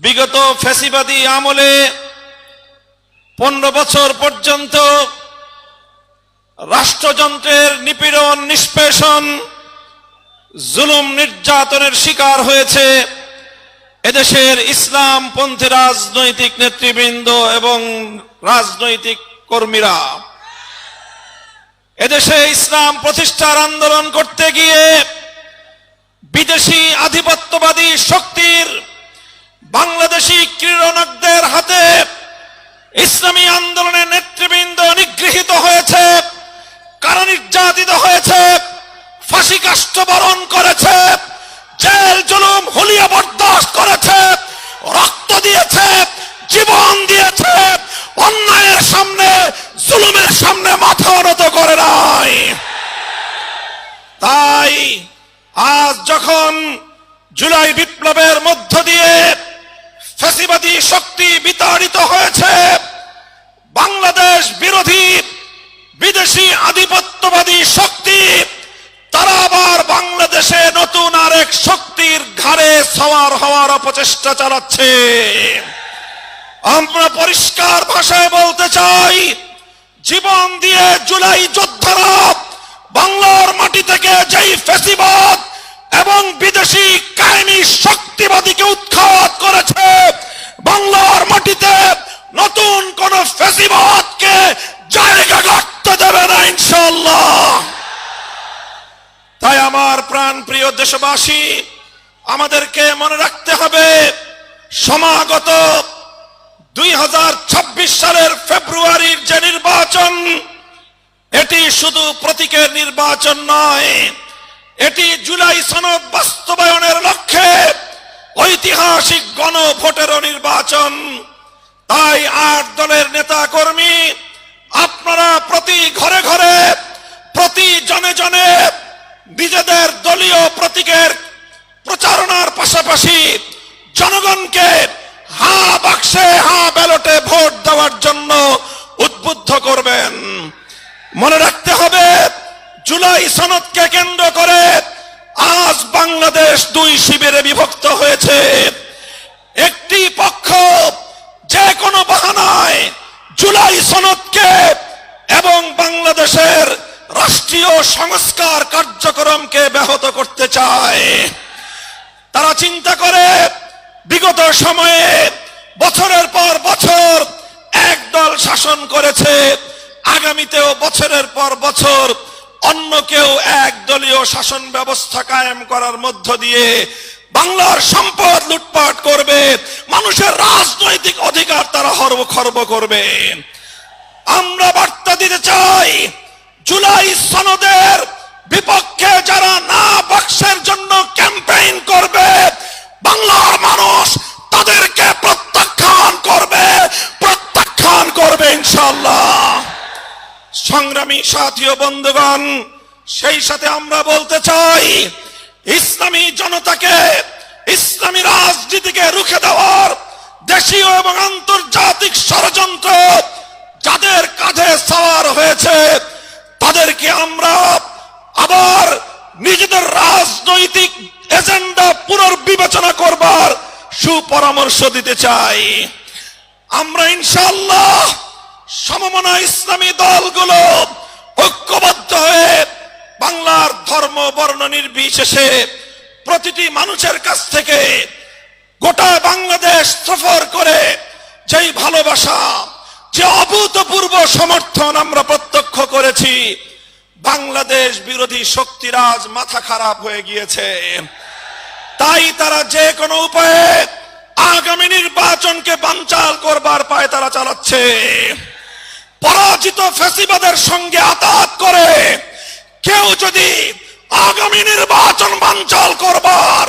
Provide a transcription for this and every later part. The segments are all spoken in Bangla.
বিগত ফ্যাসিবাদী আমলে পনেরো বছর পর্যন্ত রাষ্ট্রযন্ত্রের নিপীড়ন, নিষ্পেষণ, জুলুম নির্যাতনের শিকার হয়েছে এদেশের ইসলাম পন্থী রাজনৈতিক নেতৃবৃন্দ এবং রাজনৈতিক কর্মীরা। এদেশে ইসলাম প্রতিষ্ঠার আন্দোলন করতে গিয়ে বিদেশি আধিপত্যবাদী শক্তির বাংলাদেশি ক্রীড়নকদের হাতে ইসলামী আন্দোলনের নেতৃবৃন্দ নিগৃহীত হয়েছে কারা নির্যাতিত হয়েছে, ফাঁসি কাষ্ট বরণ করেছে, জেল জুলুম হুলিয়া বরদাস্ত করেছে, রক্ত দিয়েছে, জীবন দিয়েছে, অন্যায়ের সামনে, জুলুমের সামনে মাথা নত করে নাই। তাই আজ যখন জুলাই বিপ্লবের মধ্য দিয়ে ফ্যাসিবাদী শক্তি বিতাড়িত হয়েছে। বাংলাদেশ বিরোধী বিদেশি আধিপত্যবাদী শক্তি, তারা আবার বাংলাদেশে নতুন আরেক শক্তির ঘাড়ে সওয়ার হওয়ার অপচেষ্টা চালাচ্ছে। আমরা পরিষ্কার ভাষায় বলতে চাই, জীবন দিয়ে জুলাই যোদ্ধারা বাংলার মাটি থেকে যেই ফেসিবাদ এবং বিদেশি কাহিনী শক্তিবাদীকে উৎখাত করেছে। বাংলার মাটিতে নতুন কোন ফেসিবাদকে জায়গা করতে দেবে না ইনশাল্লাহ তাই আমার প্রাণ প্রিয় দেশবাসী, আমাদেরকে মনে রাখতে হবে, সমাগত দুই হাজার ছাব্বিশ সালের ফেব্রুয়ারির যে নির্বাচন, এটি শুধু প্রতীকের নির্বাচন নয় এটি জুলাই সনদ বাস্তবায়নের লক্ষ্যে ঐতিহাসিক গণভোটেরও নির্বাচন। তাই আট দলের নেতা কর্মী আপনারা প্রতি ঘরে ঘরে, প্রতি জনে জনে নিজেদের দলীয় প্রতীকের প্রচারণার পাশাপাশি জনগণকে হা বাক্সে, হা ব্যালটে ভোট দেওয়ার জন্য উদ্বুদ্ধ করবেন। মনে রাখতে হবে জুলাই সনদকে কেন্দ্র করে আজ বাংলাদেশ দুই শিবিরে বিভক্ত হয়েছে। একটি পক্ষ যে কোনো বাহানায় জুলাই সনদকে এবং বাংলাদেশের রাষ্ট্রীয় সংস্কার কার্যক্রমকে ব্যাহত করতে চায়। তারা চিন্তা করে, বিগত সময়ে বছরের পর বছর এক দল শাসন করেছে। আগামীতেও বছরের পর বছর অন্য কেউ এক দলীয় শাসন ব্যবস্থা কায়েম করার মধ্য দিয়ে বাংলার সম্পদ লুটপাট করবে, মানুষের রাজনৈতিক অধিকার তারা হরব খর্ব করবে। আমরা বার্তা দিতে চাই, জুলাই সনদের বিপক্ষে যারা না বাক্সের জন্য ক্যাম্পেইন করবে, বাংলার মানুষ সংগ্রামী সাথী ও বন্ধুগণ, সেই সাথে আমরা বলতে চাই, ইসলামী জনতাকে, ইসলামী রাজনীতিকে রুখে দেওয়ার দেশীয় এবং আন্তর্জাতিক ষড়যন্ত্র যাদের কাঁধে সওয়ার হয়েছে, তাদেরকে আমরা আবার নিজেদের রাজনৈতিক এজেন্ডা পুনর্বিবেচনা করবার সুপরামর্শ দিতে চাই। আমরা ইনশাল্লাহ সমমনা ইসলামী দলগুলো ঐক্যবদ্ধ হয়ে বাংলার ধর্ম, বর্ণ নির্বিশেষে প্রতিটি মানুষের কাছ থেকে গোটা বাংলাদেশ সফর করে যেই ভালোবাসা, যে অভূতপূর্ব সমর্থন আমরা প্রত্যক্ষ করেছি, বাংলাদেশ বিরোধী শক্তিরাজ মাথা খারাপ হয়ে গিয়েছে। তাই তারা যে কোনো উপায়ে আগামী নির্বাচনকে বানচাল করবার পায় তারা চালাচ্ছে। পরাজিত ফেসিবাদের সঙ্গে আতাত করে কেউ যদি আগামী নির্বাচন বানচাল করবার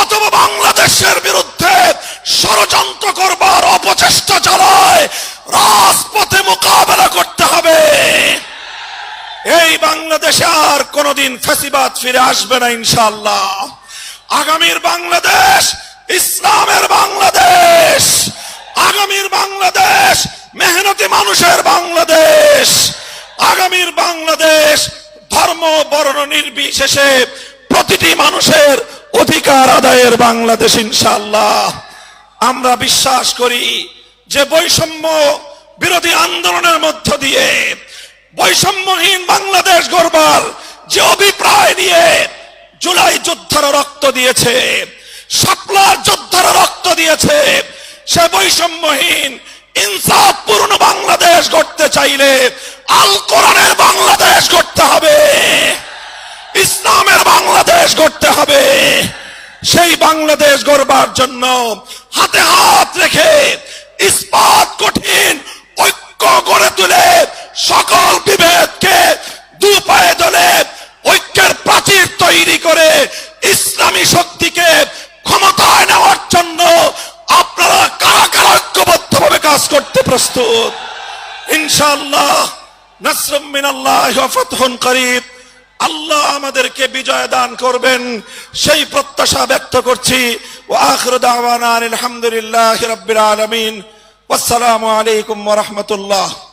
অথবা বাংলাদেশের বিরুদ্ধে ষড়যন্ত্র করবার অপচেষ্টা চালায়, রাজপথে মোকাবেলা করতে হবে। এই বাংলাদেশে আর কোনদিন ফেসিবাদ ফিরে আসবে না ইনশাল্লাহ আগামীর বাংলাদেশ, ইসলামের বাংলাদেশ আগামীর বাংলাদেশ মেহনতি মানুষের বাংলাদেশ, আগামীর বাংলাদেশ, ধর্ম, বর্ণ, নির্বিশেষে প্রতিটি মানুষের অধিকার আদায়ের বাংলাদেশ ইনশাল্লাহ আমরা বিশ্বাস করি যে বৈষম্য বিরোধী আন্দোলনের মধ্য দিয়ে বৈষম্যহীন বাংলাদেশ গড়বার যে অভিপ্রায় নিয়ে জুলাই যোদ্ধারা রক্ত দিয়েছে, সাপলার যোদ্ধারা রক্ত দিয়েছে, সে বৈষম্যহীন ইনসাফপূর্ণ বাংলাদেশ গড়তে চাইলে আল কোরআনের বাংলাদেশ গড়তে হবে। ইসলামের বাংলাদেশ গড়তে হবে। সেই বাংলাদেশ গড়বার জন্য হাতে হাত রেখে প্রস্তুত। ইনশাআল্লাহ, নাসরুম করিব। আল্লাহ আমাদেরকে বিজয় দান করবেন। সেই প্রত্যাশা ব্যক্ত করছি। ও আখর দাওয়ানা আলহামদুলিল্লাহ রাব্বিল আলামিন। ওয়াসসালামু আলাইকুম রাহমাতুল্লাহ।